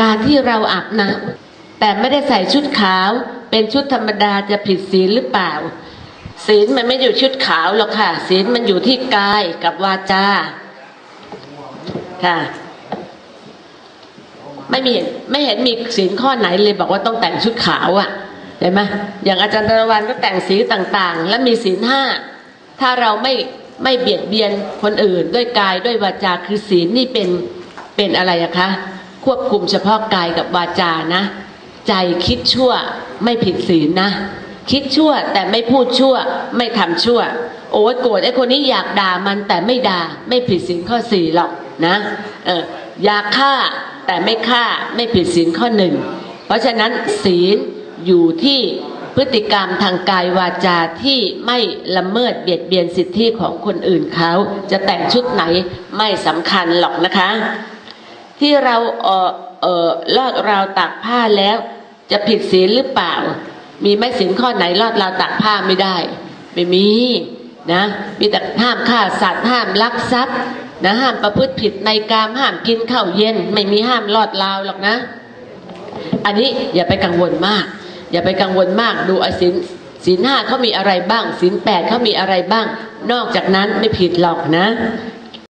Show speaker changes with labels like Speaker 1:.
Speaker 1: การที่เราอาบน้ำแต่ไม่ได้ใส่ชุดขาว เป็นชุดธรรมดาจะผิดศีลหรือเปล่า ศีลมันไม่อยู่ชุดขาวหรอกค่ะ ศีลมันอยู่ที่กายกับวาจาค่ะ ไม่มีไม่เห็นมีศีลข้อไหนเลยบอกว่าต้องแต่งชุดขาวอะ่ะเห็นไหมอย่างอาจารย์ตะวันก็แต่งสีต่างๆ และมีศีลห้าถ้าเราไม่ไม่เบียดเบียนคนอื่นด้วยกายด้วยวาจาคือศีลนี่เป็นเป็นอะไรอะคะ ควบคุมเฉพาะกายกับวาจานะ ใจคิดชั่วไม่ผิดศีลนะ คิดชั่วแต่ไม่พูดชั่ว ไม่ทำชั่ว โอ้ยโกรธไอ้คนนี้อยากด่ามันแต่ไม่ด่าไม่ผิดศีลข้อสี่หรอกนะเอออยากฆ่าแต่ไม่ฆ่าไม่ผิดศีลข้อหนึ่งเพราะฉะนั้นศีลอยู่ที่พฤติกรรมทางกายวาจาที่ไม่ละเมิดเบียดเบียนสิทธิของคนอื่นเขา จะแต่งชุดไหนไม่สำคัญหรอกนะคะ ที่เราเออเออลอดราวตากผ้าแล้ว จะผิดศีลหรือเปล่า มีไม่ศีลข้อไหนลอดราวตากผ้าไม่ได้ ไม่มีนะมีแต่ห้ามฆ่าสัตว์ห้ามลักทรัพย์นะห้ามประพฤติผิดในกามห้ามกินข้าวเย็น ไม่มีห้ามลอดราวหรอกนะ อันนี้อย่าไปกังวลมาก อย่าไปกังวลมากดูอศีลศีลห้าเขามีอะไรบ้างศีลแปดเขามีอะไรบ้าง นอกจากนั้นไม่ผิดหรอกนะ